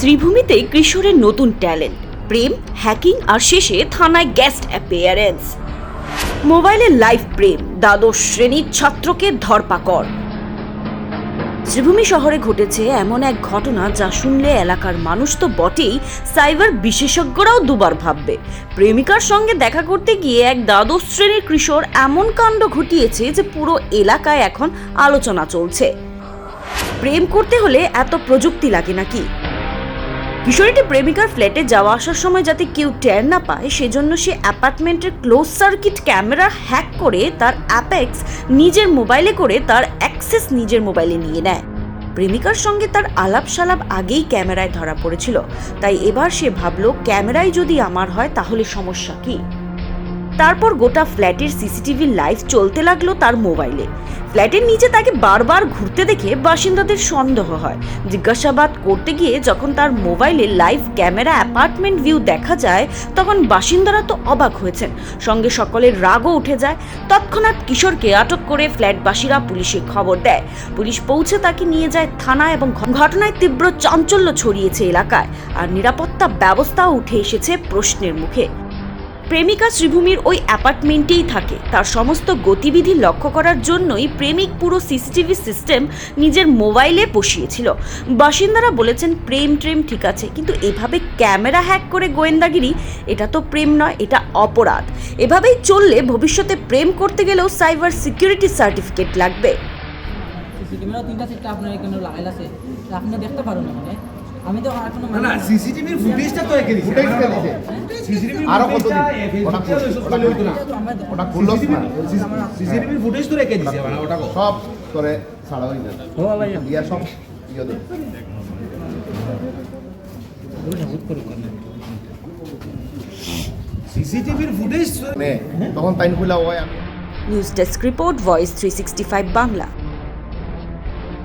শ্রীভূমিতে কিশোরের নতুন ট্যালেন্ট, প্রেম হ্যাকিং আর শেষে থানায় গেস্ট অ্যাপিয়ারেন্স মোবাইলে লাইভ প্রেম, দ্বাদশ শ্রেণির ছাত্রকে ধরপাকড়। শ্রীভূমি শহরে ঘটেছে এমন এক ঘটনা যা শুনলে এলাকার মানুষ তো বটেই সাইবার বিশেষজ্ঞরাও দুবার ভাববে। প্রেমিকার সঙ্গে দেখা করতে গিয়ে এক দ্বাদশ শ্রেণির কিশোর এমন কাণ্ড ঘটিয়েছে যে পুরো এলাকায় এখন আলোচনা চলছে। প্রেম করতে হলে এত প্রযুক্তি লাগে নাকি? কিশোরীটি প্রেমিকার ফ্ল্যাটে যাওয়া আসার সময় যাতে কেউ টের না পায়, সেজন্য সে অ্যাপার্টমেন্টের ক্লোজ সার্কিট ক্যামেরা হ্যাক করে তার অ্যাপেক্স নিজের মোবাইলে করে তার অ্যাক্সেস নিজের মোবাইলে নিয়ে নেয়। প্রেমিকার সঙ্গে তার আলাপ সালাপ আগেই ক্যামেরায় ধরা পড়েছিল। তাই এবার সে ভাবল, ক্যামেরায় যদি আমার হয়, তাহলে সমস্যা কী? তারপর গোটা ফ্ল্যাটের সিসিটিভি লাইভ চলতে লাগল তার মোবাইলে। ফ্ল্যাটের নিচে তাকে বারবার ঘুরতে দেখে বাসিন্দাদের সন্দেহ হয়। জিজ্ঞাসাবাদ করতে গিয়ে যখন তার মোবাইলে লাইভ ক্যামেরা অ্যাপার্টমেন্ট ভিউ দেখা যায়, তখন বাসিন্দারা তো অবাক হয়েছেন। সঙ্গে সকলের রাগও উঠে যায়। তৎক্ষণাৎ কিশোরকে আটক করে ফ্ল্যাটবাসীরা পুলিশে খবর দেয়। পুলিশ পৌঁছে তাকে নিয়ে যায় থানায় এবং ঘটনায় তীব্র চাঞ্চল্য ছড়িয়েছে এলাকায়। আর নিরাপত্তা ব্যবস্থাও উঠে এসেছে প্রশ্নের মুখে। প্রেমিকা শ্রীভূমির ওই অ্যাপার্টমেন্টেই থাকে। তার সমস্ত গতিবিধি লক্ষ্য করার জন্যই প্রেমিক পুরো সিসিটিভি সিস্টেম নিজের মোবাইলে বসিয়েছিল। বাসিন্দারা বলেছেন প্রেম ট্রেম ঠিক আছে কিন্তু এভাবে ক্যামেরা হ্যাক করে গোয়েন্দাগিরি এটা তো প্রেম নয় এটা অপরাধ। এভাবেই চললে ভবিষ্যতে প্রেম করতে গেলেও সাইবার সিকিউরিটি সার্টিফিকেট লাগবে। সিসিটিভিরও তিনটা চারটা আপনার এখানে লাগাইল আছে আপনি দেখতে পারেন মানে আমি তো আর কোনো না সিসিটিভির ফুটেজটা তো দিছে। ফুটেজ দিছে? আরও ওটা খুললো সিসিটিভির ফুটেজ তো রেখে দিছে মানে ওটা সব করে ছাড়া যায় ইয়া। সব ইয়ে দেয়। সিসিটিভির ফুটেজ তখন তাইন খুলা হয় আমি news desk report voice three sixty five Bangla